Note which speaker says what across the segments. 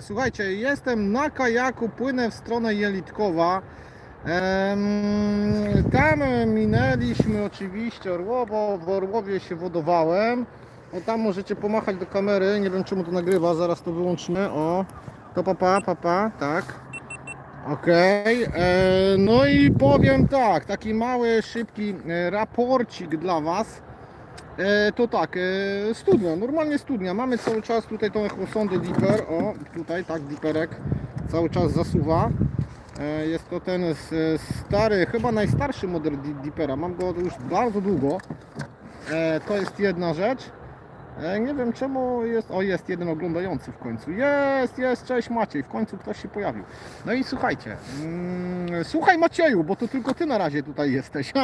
Speaker 1: Słuchajcie, jestem na kajaku, płynę w stronę Jelitkowa. Tam minęliśmy oczywiście Orłowo, w Orłowie się wodowałem. O tam możecie pomachać do kamery, nie wiem czemu to nagrywa, zaraz to wyłączmy. O, to papa, papa, tak. Okej, e, no i powiem tak, taki mały, szybki e, raporcik dla Was. E, to tak, e, studnia, normalnie studnia. Mamy cały czas tutaj tą echosondę Dipper. O, tutaj tak, Dipperek cały czas zasuwa. E, jest to ten s- stary, chyba najstarszy model Di- Dippera. Mam go już bardzo długo. E, to jest jedna rzecz. E, nie wiem czemu jest. O, jest jeden oglądający w końcu. Jest, jest, cześć Maciej. W końcu ktoś się pojawił. No i słuchajcie. Mm, słuchaj Macieju, bo to tylko ty na razie tutaj jesteś.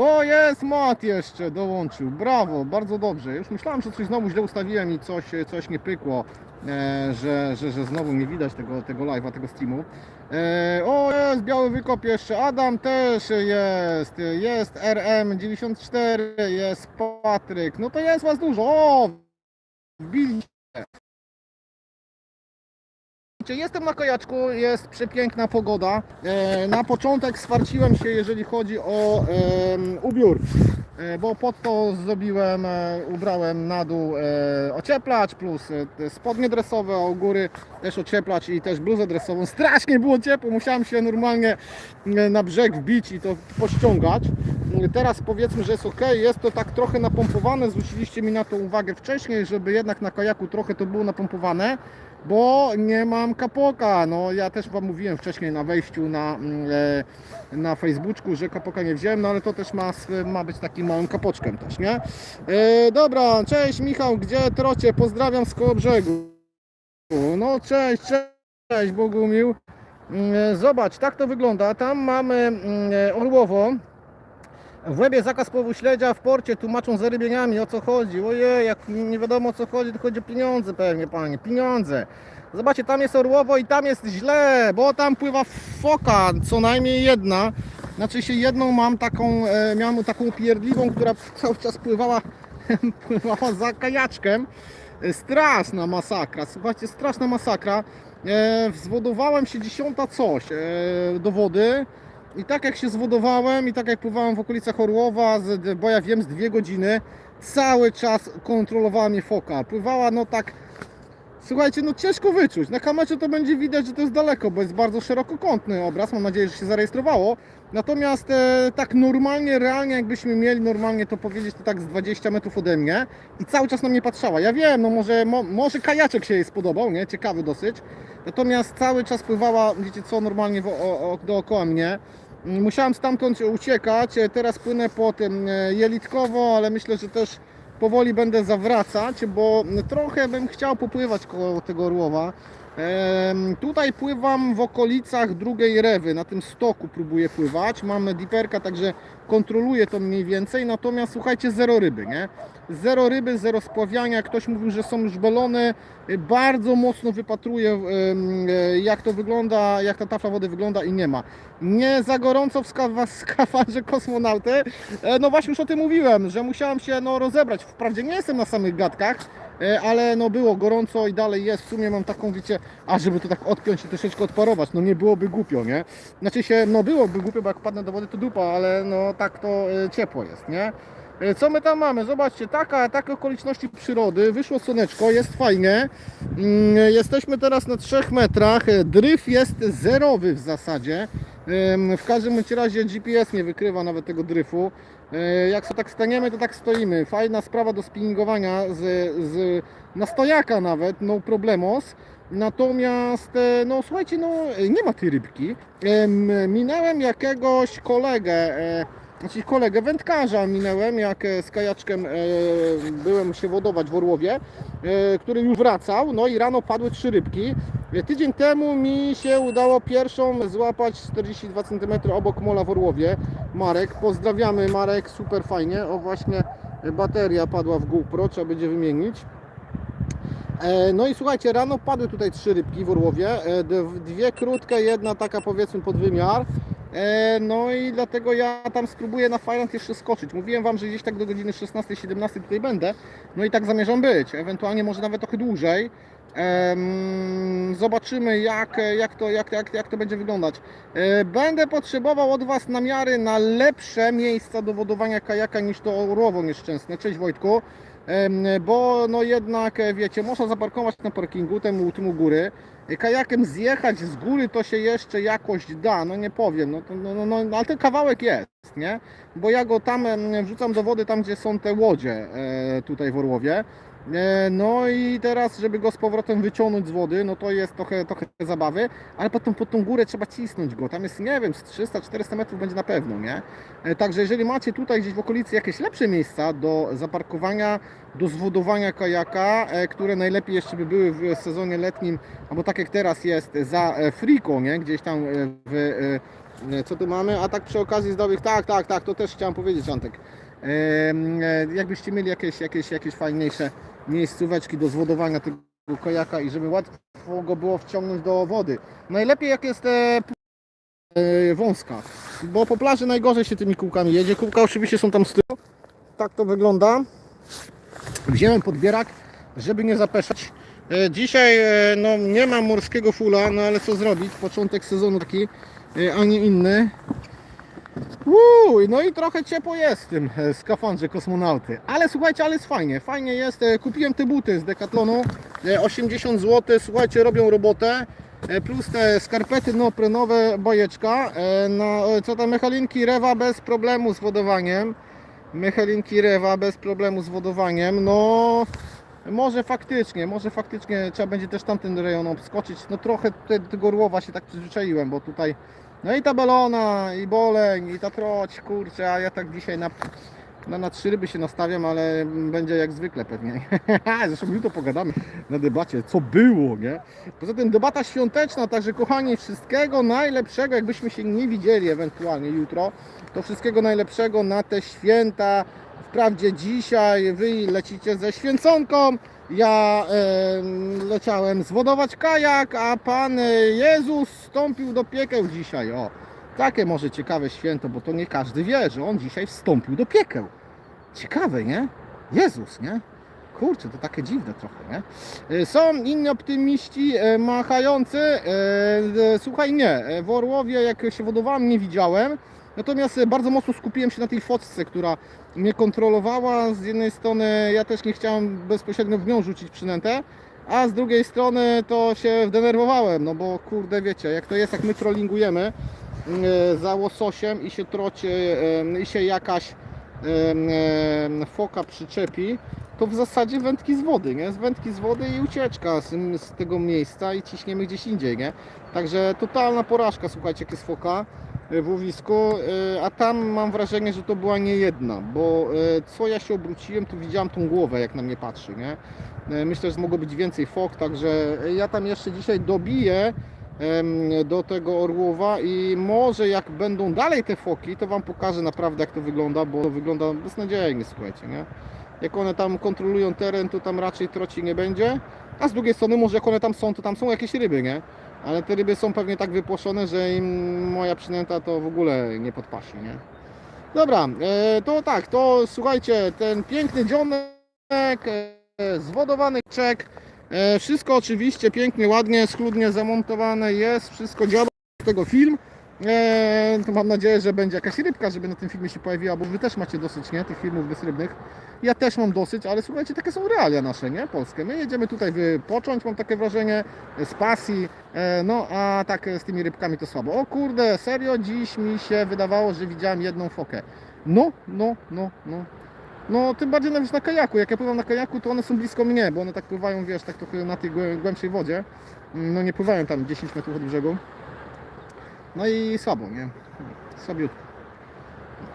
Speaker 1: O, jest Mat jeszcze dołączył. Brawo, bardzo dobrze. Już myślałem, że coś znowu źle ustawiłem i coś, coś nie pykło, e, że, że, że znowu nie widać tego, tego live'a, tego streamu. E, O, jest biały wykop jeszcze. Adam też jest. Jest RM94, jest Patryk. No to jest was dużo. O, wbili Słuchajcie, Jestem na kajaczku, jest przepiękna pogoda. E, na początek swarciłem się, jeżeli chodzi o em, ubiór, e, bo pod to zrobiłem, e, ubrałem na dół e, ocieplacz plus e, spodnie dresowe, a u góry też ocieplacz i też bluzę dresową. Strasznie było ciepło, musiałem się normalnie e, na brzeg wbić i to pościągać. E, Teraz powiedzmy, że jest ok, jest to tak trochę napompowane, zwróciliście mi na to uwagę wcześniej, żeby jednak na kajaku trochę to było napompowane bo nie mam kapoka. No ja też Wam mówiłem wcześniej na wejściu na, mm, e, na Facebooku, że kapoka nie wziąłem, no ale to też ma, ma być takim małym kapoczkiem też, nie? E, dobra, cześć Michał, gdzie trocie? Pozdrawiam z koło brzegu. No cześć, cześć Bogumił. Mm, e, Zobacz, tak to wygląda. Tam mamy mm, e, Orłowo. W łebie zakaz połowu śledzia, w porcie tłumaczą z zarybieniami, o co chodzi. Ojej, jak nie wiadomo o co chodzi, to chodzi o pieniądze pewnie, panie, pieniądze. Zobaczcie, tam jest Orłowo i tam jest źle, bo tam pływa foka, co najmniej jedna. Znaczy się jedną mam taką, e, miałem taką pierdliwą, która cały czas pływała, pływała za kajaczkiem. Straszna masakra, słuchajcie, straszna masakra. E, zwodowałem się dziesiąta coś e, do wody. I tak jak się zwodowałem i tak jak pływałem w okolicach Orłowa, z, bo ja wiem z dwie godziny, cały czas kontrolowała mnie foka. Pływała no tak, słuchajcie, no ciężko wyczuć. Na kamerze to będzie widać, że to jest daleko, bo jest bardzo szerokokątny obraz. Mam nadzieję, że się zarejestrowało. Natomiast e, tak normalnie, realnie, jakbyśmy mieli normalnie to powiedzieć, to tak z 20 metrów ode mnie i cały czas na mnie patrzała. Ja wiem, no może, mo, może kajaczek się jej spodobał, nie? Ciekawy dosyć. Natomiast cały czas pływała, wiecie co, normalnie wo- o, o, dookoła mnie. Musiałem stamtąd uciekać, e, teraz płynę po tym e, Jelitkowo, ale myślę, że też powoli będę zawracać, bo trochę bym chciał popływać koło tego Orłowa. Tutaj pływam w okolicach drugiej rewy, na tym stoku próbuję pływać. Mamy diperka, także kontroluję to mniej więcej, natomiast słuchajcie, zero ryby, nie? Zero ryby, zero spławiania. Ktoś mówił, że są już belony. Y, Bardzo mocno wypatruję, e, jak to wygląda, jak ta tafla wody wygląda i nie ma. Nie za gorąco w skafa- skafander kosmonauty. E, No właśnie już o tym mówiłem, że musiałem się no, rozebrać. Wprawdzie nie jestem na samych gadkach, ale no było gorąco i dalej jest. W sumie mam taką, wiecie, a żeby to tak odpiąć i troszeczkę odparować, no nie byłoby głupio, nie? Znaczy się, no byłoby głupio, bo jak padnę do wody to dupa, ale no tak to e, ciepło jest, nie? E, Co my tam mamy? Zobaczcie, taka, takie okoliczności przyrody, wyszło słoneczko, jest fajnie. Mm, Jesteśmy teraz na 3 metrach, e, dryf jest zerowy w zasadzie. W każdym razie GPS nie wykrywa nawet tego dryfu. E, Jak sobie tak staniemy, to tak stoimy. Fajna sprawa do spinningowania z, z, na stojaka nawet, no problemos. Natomiast, e, no słuchajcie, no nie ma tej rybki. Em, Minęłem jakiegoś kolegę, e, znaczy kolegę wędkarza minęłem, jak e, z kajaczkiem e, byłem się wodować w Orłowie, e, który już wracał, no i rano padły trzy rybki. E, Tydzień temu mi się udało pierwszą złapać 42 cm obok mola w Orłowie. Marek, pozdrawiamy Marek, super fajnie. O właśnie bateria padła w GoPro, trzeba będzie wymienić. E, No i słuchajcie, rano padły tutaj trzy rybki w Orłowie, dwie krótkie, jedna taka powiedzmy pod wymiar. E, No i dlatego ja tam spróbuję na Fajland jeszcze skoczyć. Mówiłem Wam, że gdzieś tak do godziny 16-17 tutaj będę. No i tak zamierzam być. Ewentualnie może nawet trochę dłużej. Zobaczymy jak, jak, to, jak, jak, jak to będzie wyglądać. E, Będę potrzebował od Was namiary na lepsze miejsca do wodowania kajaka niż to Orłowo nieszczęsne. Cześć Wojtku. Bo no jednak e, wiecie, można zaparkować na parkingu temu, temu góry. E, Kajakiem zjechać z góry to się jeszcze jakoś da, no nie powiem, no, no, no, no ale ten kawałek jest, nie? Bo ja go tam wrzucam do wody, tam gdzie są te łodzie e, tutaj w Orłowie. E, No i teraz, żeby go z powrotem wyciągnąć z wody, no to jest trochę, trochę zabawy, ale potem pod tą górę trzeba cisnąć go. Tam jest, nie wiem, z 300-400 metrów będzie na pewno, nie? E, Także jeżeli macie tutaj gdzieś w okolicy jakieś lepsze miejsca do zaparkowania, do zwodowania kajaka, e, które najlepiej jeszcze by były w sezonie letnim, albo tak jak teraz jest, za Friko, nie? Gdzieś tam w... Co tu mamy? A tak przy okazji zdobyć, tak, tak, tak, to też chciałem powiedzieć, Antek. E, Jakbyście mieli jakieś, jakieś, jakieś fajniejsze miejscóweczki do zwodowania tego kajaka i żeby łatwo go było wciągnąć do wody. Najlepiej jak jest e, e, wąska, bo po plaży najgorzej się tymi kółkami jedzie. Kółka oczywiście są tam z tyłu. Tak to wygląda. Wziąłem podbierak, żeby nie zapeszać. Dzisiaj no, nie ma morskiego fula, no ale co zrobić? Początek sezonu taki, a nie inny. Uuu, no i trochę ciepło jest w tym e, skafandrze kosmonauty. Ale słuchajcie, ale jest fajnie. Fajnie jest. E, Kupiłem te buty z Decathlonu. e, 80 zł. Słuchajcie, robią robotę. E, Plus te skarpety neoprenowe, bajeczka. E, e, co tam, mechalinki Rewa bez problemu z wodowaniem. Mechalinki Rewa bez problemu z wodowaniem. No, może faktycznie, może faktycznie trzeba będzie też tamten rejon obskoczyć. No trochę te- tego Orłowa się tak przyzwyczaiłem, bo tutaj no i ta balona, i boleń, i ta troć, kurczę, a ja tak dzisiaj na, na, na trzy ryby się nastawiam, ale będzie jak zwykle pewnie. Zresztą jutro pogadamy na debacie, co było, nie? Poza tym debata świąteczna, także kochani, wszystkiego najlepszego, jakbyśmy się nie widzieli ewentualnie jutro, to wszystkiego najlepszego na te święta. Wprawdzie dzisiaj wy lecicie ze święconką, ja em, leciałem zwodować kajak, a Pan e, Jezus wstąpił do piekieł dzisiaj. O, takie może ciekawe święto, bo to nie każdy wie, że On dzisiaj wstąpił do piekieł. Ciekawe, nie? Jezus, nie? Kurczę, to takie dziwne trochę, nie? E, Są inni optymiści e, machający. e, e, Słuchaj, nie. e, W Orłowie, jak się wodowałem, nie widziałem. Natomiast e, bardzo mocno skupiłem się na tej fotce, która mnie kontrolowała. Z jednej strony ja też nie chciałem bezpośrednio w nią rzucić przynętę, a z drugiej strony to się wdenerwowałem, no bo kurde wiecie, jak to jest, jak my trollingujemy e, za łososiem i się trocie, e, i się jakaś foka przyczepi, to w zasadzie wędki z wody, nie? Z wędki z wody i ucieczka z, z tego miejsca i ciśniemy gdzieś indziej, nie? Także totalna porażka, słuchajcie, jak jest foka w łowisku, e, a tam mam wrażenie, że to była nie jedna, bo e, co ja się obróciłem, to widziałem tą głowę, jak na mnie patrzy, nie? E, Myślę, że mogło być więcej fok, także ja tam jeszcze dzisiaj dobiję do tego orłowa i może jak będą dalej te foki, to Wam pokażę naprawdę jak to wygląda, bo to wygląda beznadziejnie, słuchajcie, nie? Jak one tam kontrolują teren, to tam raczej troci nie będzie, a z drugiej strony może jak one tam są, to tam są jakieś ryby, nie? Ale te ryby są pewnie tak wypłoszone, że im moja przynęta to w ogóle nie podpasi, nie? Dobra, e, to tak, to słuchajcie, ten piękny dzionek, e, zwodowany czek, e, wszystko oczywiście pięknie, ładnie, schludnie zamontowane jest, wszystko działa z tego film. E, to mam nadzieję, że będzie jakaś rybka, żeby na tym filmie się pojawiła, bo wy też macie dosyć, nie? Tych filmów bezrybnych. Ja też mam dosyć, ale słuchajcie, takie są realia nasze, nie? Polskie. My jedziemy tutaj wypocząć, mam takie wrażenie, z pasji, e, no a tak z tymi rybkami to słabo. O kurde, serio, dziś mi się wydawało, że widziałem jedną fokę. No, no, no, no. No, tym bardziej nawet na kajaku. Jak ja pływam na kajaku, to one są blisko mnie, bo one tak pływają, wiesz, tak trochę na tej głę- głębszej wodzie. No, nie pływają tam 10 metrów od brzegu. No i słabo, nie? Słabiutko.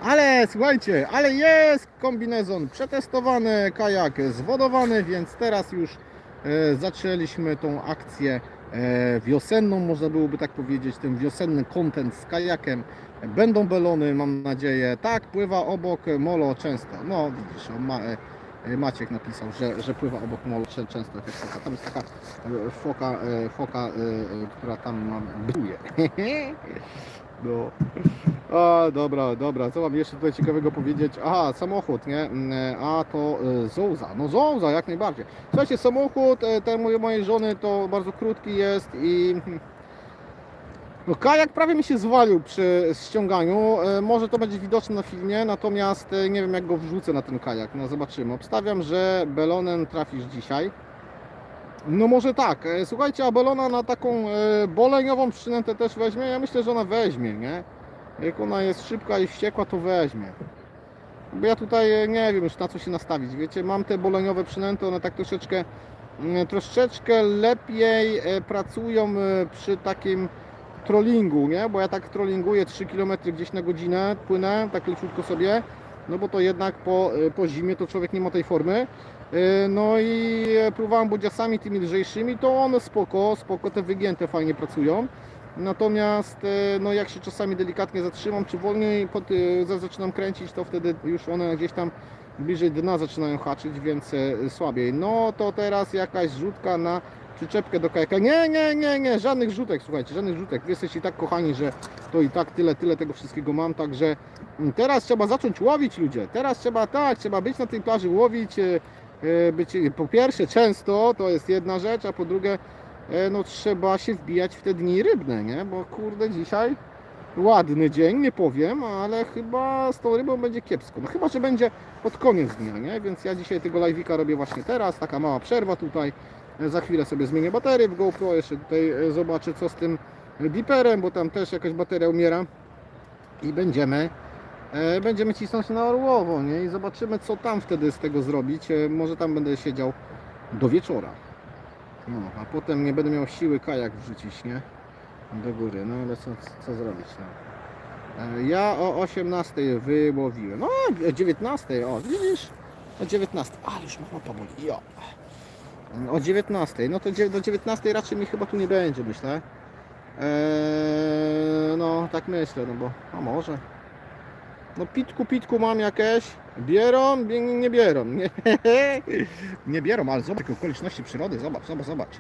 Speaker 1: Ale słuchajcie, ale jest kombinezon przetestowany, kajak zwodowany, więc teraz już e, zaczęliśmy tą akcję e, wiosenną, można byłoby tak powiedzieć, ten wiosenny content z kajakiem. Będą belony, mam nadzieję. Tak, pływa obok molo często. No widzisz, o, ma, e, Maciek napisał, że, że pływa obok czę- często. jak foka. Tam jest taka e, foka, e, foka e, e, która tam ma buje. No. A, dobra, dobra, co mam jeszcze tutaj ciekawego powiedzieć? Aha, samochód, nie? Mm, A to e, Zouza, no Zouza jak najbardziej. Słuchajcie, samochód e, ten mojej żony to bardzo krótki jest i... No kajak prawie mi się zwalił przy ściąganiu, E, może to będzie widoczne na filmie, natomiast e, nie wiem jak go wrzucę na ten kajak, no zobaczymy. Obstawiam, że belonem trafisz dzisiaj. No może tak, E, słuchajcie, a belona na taką boleniową przynętę też weźmie? Ja myślę, że ona weźmie, nie? Jak ona jest szybka i wściekła, to weźmie. Bo ja tutaj nie wiem już na co się nastawić. Wiecie, mam te boleniowe przynęty, one tak troszeczkę mm, troszeczkę lepiej pracują przy takim trollingu, nie? Bo ja tak trollinguję 3 km gdzieś na godzinę, płynę tak leciutko sobie. No bo to jednak po, e, po zimie to człowiek nie ma tej formy. E, No i próbowałem budziasami tymi lżejszymi, to one spoko, spoko, te wygięte fajnie pracują. Natomiast e, no jak się czasami delikatnie zatrzymam, czy wolniej pod, za- zaczynam kręcić, to wtedy już one gdzieś tam bliżej dna zaczynają haczyć, więc słabiej. No to teraz jakaś rzutka na przyczepkę do kajaka. Nie, nie, nie, nie, żadnych rzutek, słuchajcie, żadnych rzutek. Wy jesteście tak kochani, że to i tak tyle, tyle tego wszystkiego mam, także mm, teraz trzeba zacząć łowić ludzie. Teraz trzeba tak, trzeba być na tej plaży, łowić, e, e, być po pierwsze często, to jest jedna rzecz, a po drugie e, no trzeba się wbijać w te dni rybne, nie? Bo kurde dzisiaj ładny dzień, nie powiem, ale chyba z tą rybą będzie kiepsko. No chyba, że będzie pod koniec dnia, nie? Więc ja dzisiaj tego live'ika robię właśnie teraz, taka mała przerwa tutaj. Za chwilę sobie zmienię baterię w GoPro, jeszcze tutaj e, zobaczę co z tym diperem, bo tam też jakaś bateria umiera i będziemy e, będziemy cisnąć na Orłowo, nie? I zobaczymy co tam wtedy z tego zrobić. E, Może tam będę siedział do wieczora. No, a potem nie będę miał siły kajak wrzucić, nie? Do góry, no ale co, co zrobić, no. Ja o 18 wyłowiłem. No, o 19, o widzisz? O 19, ale już mama powoli, jo. O 19, no to do 19 raczej mi chyba tu nie będzie, myślę. Eee, no, tak myślę, no bo, a może. No pitku, pitku mam jakieś. Bierą, nie, nie bierą. Nie, nie bierą, ale zobacz okoliczności przyrody, zobacz, zobacz, zobacz.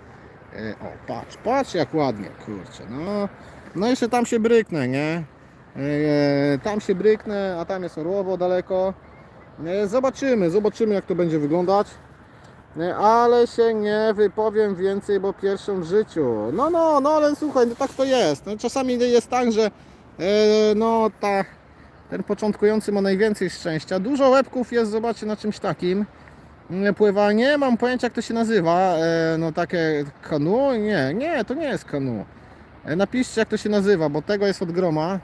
Speaker 1: E, o, patrz, patrz jak ładnie, kurczę, no. No jeszcze tam się bryknę, nie? E, tam się bryknę, a tam jest Orłowo daleko. E, zobaczymy, zobaczymy jak to będzie wyglądać. Ale się nie wypowiem więcej, bo pierwszą w życiu. No, no, no, ale słuchaj, no tak to jest. No, czasami jest tak, że e, no ta, ten początkujący ma najwięcej szczęścia. Dużo łebków jest, zobaczcie, na czymś takim. Pływa, nie mam pojęcia jak to się nazywa. E, no takie kanu? Nie, nie, to nie jest kanu. E, napiszcie jak to się nazywa, bo tego jest od groma.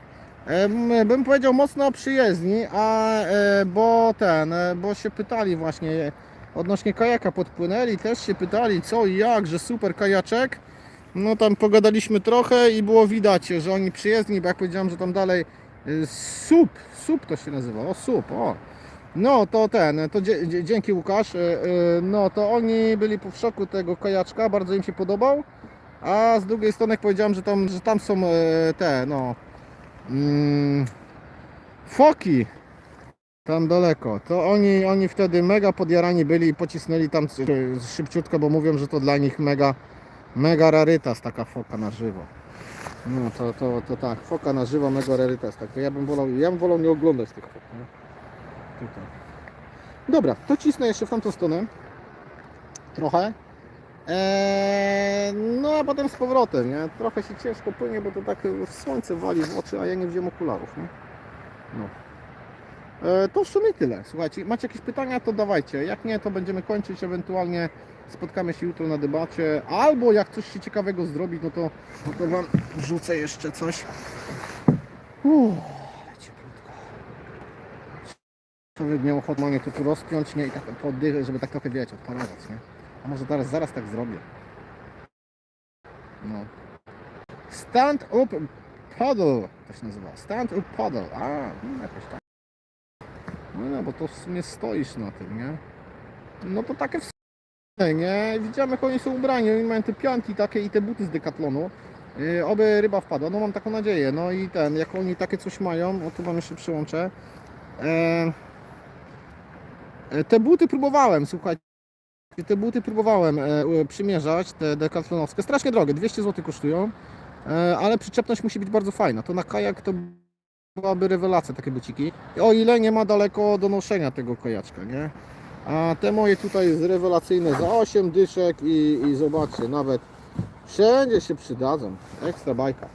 Speaker 1: Bym powiedział mocno przyjezdni, a bo ten, bo się pytali właśnie odnośnie kajaka podpłynęli, też się pytali co i jak, że super kajaczek. No tam pogadaliśmy trochę i było widać, że oni przyjezdni, bo jak powiedziałem, że tam dalej y, SUP, SUP to się nazywa, o SUP, o. No to ten, to dzięki Łukasz, y, y, no to oni byli w szoku tego kajaczka, bardzo im się podobał, a z drugiej strony jak powiedziałem, że tam, że tam są te, no, mm, foki, tam daleko, to oni, oni wtedy mega podjarani byli i pocisnęli tam szybciutko, bo mówią, że to dla nich mega, mega rarytas taka foka na żywo. No to, to, to tak, foka na żywo, mega rarytas, tak, ja bym wolał, ja bym wolał nie oglądać tych fok, nie? Tutaj. Dobra, to cisnę jeszcze w tamtą stronę, trochę, eee, no a potem z powrotem, nie? Trochę się ciężko płynie, bo to tak słońce wali w oczy, a ja nie wziąłem okularów, nie? No. E, To w sumie tyle. Słuchajcie, macie jakieś pytania, to dawajcie. Jak nie, to będziemy kończyć. Ewentualnie spotkamy się jutro na debacie. Albo jak coś się ciekawego zrobić, no to, no to Wam wrzucę jeszcze coś. Uff, ale cieplutko. Człowiek miał ochotę mnie to tu rozpiąć, nie? I tak poddychać, żeby tak trochę, wiecie, odparować, nie? A może zaraz, zaraz tak zrobię. No. Stand up paddle to się nazywa. Stand up paddle. A, no jakoś tak. No, no bo to w sumie stoisz na tym, nie? No to takie w sumie, nie? Widziałem jak oni są ubrani, oni mają te pianki takie i te buty z Decathlonu. Yy, oby ryba wpadła, no mam taką nadzieję. No i ten, jak oni takie coś mają, o tu wam jeszcze przyłączę. E, te buty próbowałem, słuchajcie. Te buty próbowałem e, przymierzać, te decathlonowskie. Strasznie drogie, 200 zł kosztują. Ale przyczepność musi być bardzo fajna. To na kajak to byłaby rewelacja takie buciki. O ile nie ma daleko do noszenia tego kajaczka, nie? A te moje tutaj jest rewelacyjne za 8 dyszek i, i zobaczcie, nawet wszędzie się przydadzą. Ekstra bajka.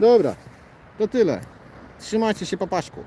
Speaker 1: Dobra, to tyle. Trzymajcie się, papaszku.